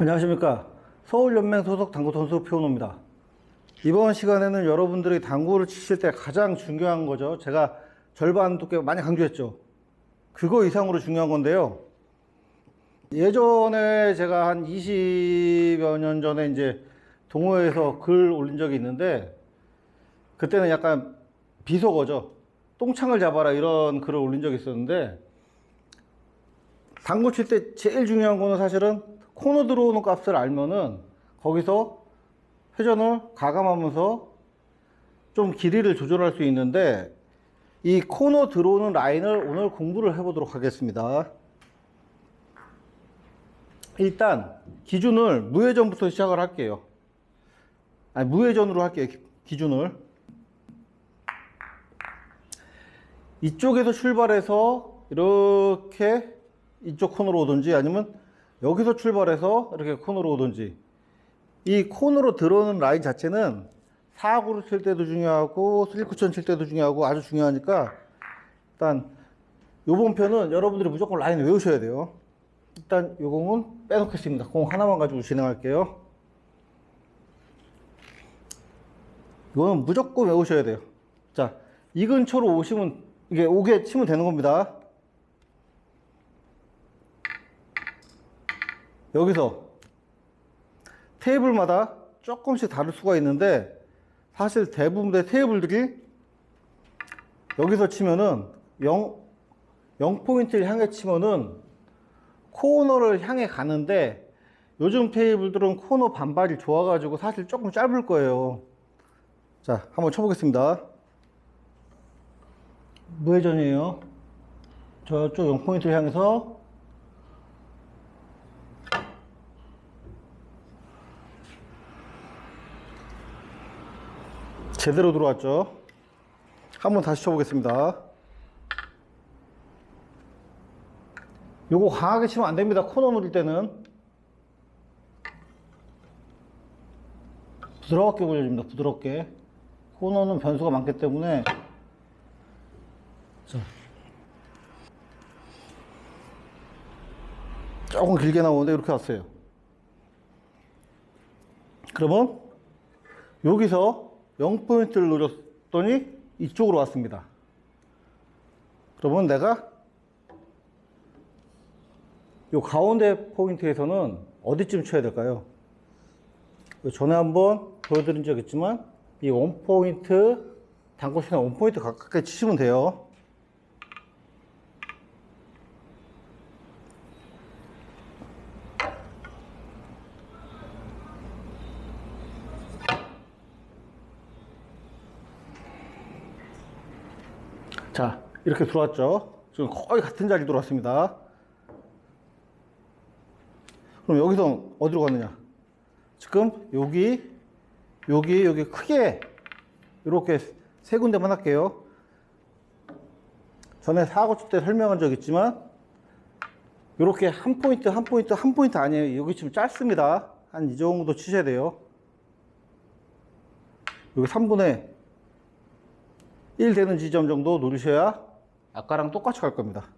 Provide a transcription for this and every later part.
안녕하십니까. 서울연맹 소속 당구 선수 표현호입니다. 이번 시간에는 여러분들이 당구를 치실 때 가장 중요한 거죠. 제가 절반 두께 많이 강조했죠. 그거 이상으로 중요한 건데요. 예전에 제가 한 20여 년 전에 이제 동호회에서 글 올린 적이 있는데 그때는 약간 비속어죠. 똥창을 잡아라 이런 글을 올린 적이 있었는데 당구 칠 때 제일 중요한 거는 사실은 코너 들어오는 값을 알면은 거기서 회전을 가감하면서 좀 길이를 조절할 수 있는데 이 코너 들어오는 라인을 오늘 공부를 해보도록 하겠습니다. 일단 기준을 무회전부터 시작을 할게요. 아니 무회전으로 할게요. 기- 기준을 이쪽에서 출발해서 이렇게 이쪽 코너로 오든지 아니면 여기서 출발해서 이렇게 코너로 오든지 이 코너로 들어오는 라인 자체는 사구를 칠 때도 중요하고 슬리쿠션 칠 때도 중요하고 아주 중요하니까 일단 요번 편은 여러분들이 무조건 라인 외우셔야 돼요. 일단 요 공은 빼놓겠습니다. 공 하나만 가지고 진행할게요. 이거는 무조건 외우셔야 돼요. 자, 이 근처로 오시면 이게 오게 치면 되는 겁니다. 여기서 테이블마다 조금씩 다를 수가 있는데 사실 대부분의 테이블들이 여기서 치면은 0, 0포인트를 향해 치면은 코너를 향해 가는데 요즘 테이블들은 코너 반발이 좋아가지고 사실 조금 짧을 거예요. 자, 한번 쳐보겠습니다. 무회전이에요. 저쪽 0포인트를 향해서 제대로 들어왔죠. 한번 다시 쳐보겠습니다. 요거 강하게 치면 안 됩니다. 코너 누릴 때는. 부드럽게 올려줍니다. 부드럽게. 코너는 변수가 많기 때문에. 자. 조금 길게 나오는데 이렇게 왔어요. 그러면 여기서 0포인트를 노렸더니 이쪽으로 왔습니다. 그러면 내가 요 가운데 포인트에서는 어디쯤 쳐야 될까요? 전에 한번 보여드린 적 있지만 이 원포인트 당구신에 원포인트 가깝게 치시면 돼요. 자, 이렇게 들어왔죠? 지금 거의 같은 자리 들어왔습니다. 그럼 여기서 어디로 갔느냐? 지금 여기, 여기, 여기 크게 이렇게 세 군데만 할게요. 전에 사고 칠때 설명한 적 있지만 이렇게 한 포인트, 한 포인트, 한 포인트 아니에요. 여기 지금 짧습니다. 한 이 정도 치셔야 돼요. 여기 3분의 1 되는 지점 정도 누르셔야 아까랑 똑같이 갈 겁니다.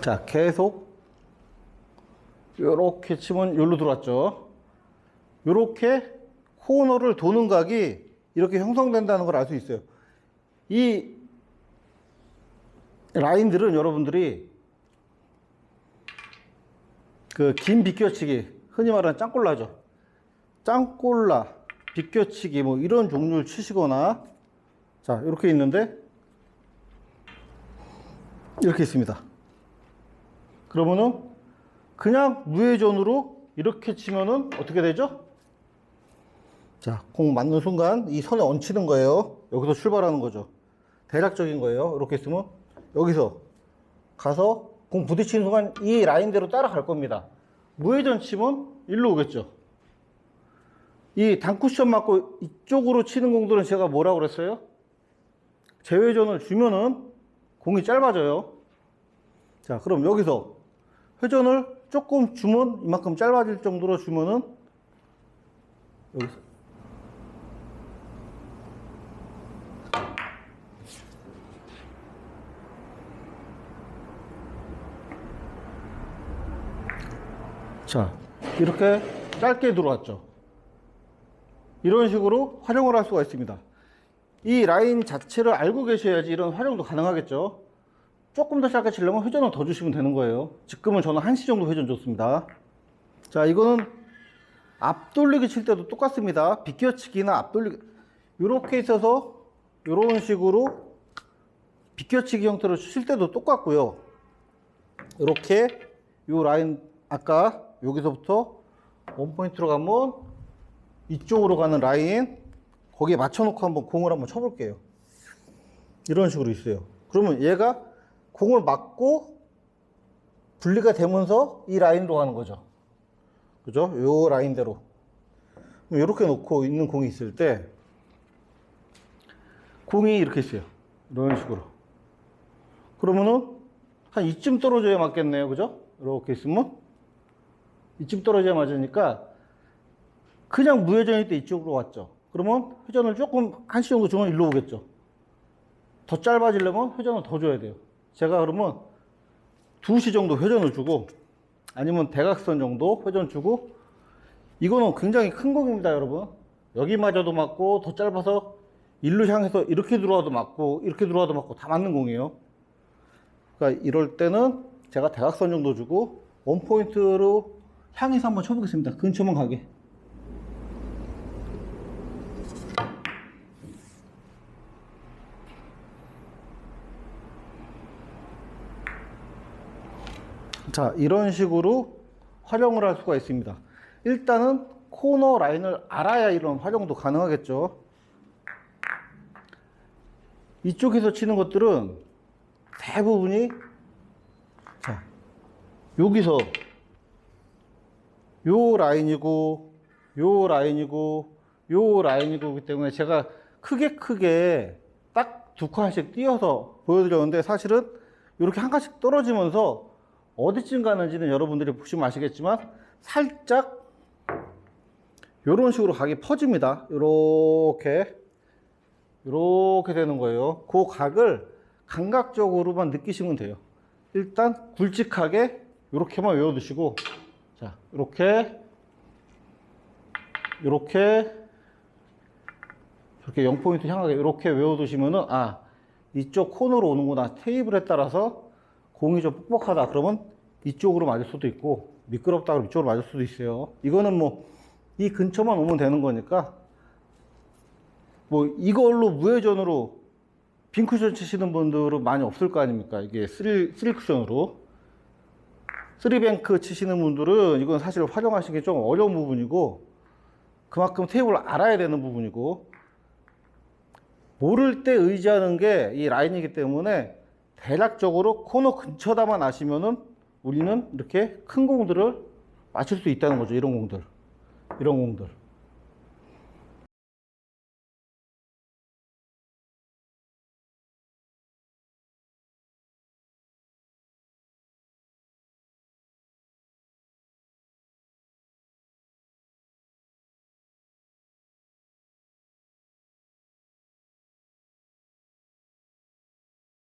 자, 계속 요렇게 치면 여기로 들어왔죠. 요렇게 코너를 도는 각이 이렇게 형성된다는 걸 알 수 있어요. 이 라인들은 여러분들이 그 긴 비껴치기 흔히 말하는 짱꼴라죠. 짱꼴라, 비껴치기 뭐 이런 종류를 치시거나 자 이렇게 있는데 이렇게 있습니다. 그러면은 그냥 무회전으로 이렇게 치면은 어떻게 되죠? 자, 공 맞는 순간 이 선에 얹히는 거예요. 여기서 출발하는 거죠. 대략적인 거예요. 이렇게 있으면 여기서 가서 공 부딪히는 순간 이 라인대로 따라갈 겁니다. 무회전 치면 일로 오겠죠. 이 단쿠션 맞고 이쪽으로 치는 공들은 제가 뭐라고 그랬어요? 재회전을 주면은 공이 짧아져요. 자, 그럼 여기서 회전을 조금 주면 이만큼 짧아질 정도로 주면은 여기서 자, 이렇게 짧게 들어왔죠. 이런 식으로 활용을 할 수가 있습니다. 이 라인 자체를 알고 계셔야지 이런 활용도 가능하겠죠. 조금 더 짧게 치려면 회전을 더 주시면 되는 거예요. 지금은 저는 1시 정도 회전 줬습니다. 자, 이거는 앞돌리기 칠 때도 똑같습니다. 비껴치기나 앞돌리기. 이렇게 있어서 이런 식으로 비껴치기 형태로 칠 때도 똑같고요. 이렇게 요 라인 아까 여기서부터 원포인트로 가면 이쪽으로 가는 라인 거기에 맞춰놓고 한번 공을 한번 쳐볼게요. 이런 식으로 있어요. 그러면 얘가 공을 맞고 분리가 되면서 이 라인으로 가는 거죠. 그죠? 요 라인대로. 이렇게 놓고 있는 공이 있을 때 공이 이렇게 있어요. 이런 식으로. 그러면은 한 이쯤 떨어져야 맞겠네요. 그죠? 이렇게 있으면 이쯤 떨어져야 맞으니까 그냥 무회전일 때 이쪽으로 왔죠. 그러면 회전을 조금 한시 정도 주면 일로 오겠죠. 더 짧아지려면 회전을 더 줘야 돼요. 제가 그러면 2시 정도 회전을 주고 아니면 대각선 정도 회전 주고 이거는 굉장히 큰 공입니다, 여러분. 여기 맞아도 맞고 더 짧아서 일로 향해서 이렇게 들어와도 맞고 이렇게 들어와도 맞고 다 맞는 공이에요. 그러니까 이럴 때는 제가 대각선 정도 주고 원 포인트로 향해서 한번 쳐보겠습니다. 근처만 가게. 자, 이런 식으로 활용을 할 수가 있습니다. 일단은 코너 라인을 알아야 이런 활용도 가능하겠죠. 이쪽에서 치는 것들은 대부분이 자, 여기서 요 라인이고 요 라인이고 요 라인이고 기 때문에 제가 크게 크게 딱 두 칸씩 띄어서 보여드렸는데 사실은 이렇게 한 칸씩 떨어지면서 어디쯤 가는지는 여러분들이 보시면 아시겠지만 살짝 이런 식으로 각이 퍼집니다. 이렇게 이렇게 되는 거예요. 그 각을 감각적으로만 느끼시면 돼요. 일단 굵직하게 이렇게만 외워두시고 자 이렇게 이렇게 이렇게 0포인트 향하게 이렇게 외워두시면은 아 이쪽 코너로 오는구나. 테이블에 따라서 공이 좀 뻑뻑하다 그러면 이쪽으로 맞을 수도 있고 미끄럽다 그러면 이쪽으로 맞을 수도 있어요. 이거는 뭐 이 근처만 오면 되는 거니까 뭐 이걸로 무회전으로 빈쿠션 치시는 분들은 많이 없을 거 아닙니까? 이게 쓰리, 쓰리 쿠션으로 쓰리뱅크 치시는 분들은 이건 사실 활용하시기 좀 어려운 부분이고 그만큼 테이블을 알아야 되는 부분이고 모를 때 의지하는 게 이 라인이기 때문에 대략적으로 코너 근처다만 아시면은 우리는 이렇게 큰 공들을 맞출 수 있다는 거죠. 이런 공들. 이런 공들.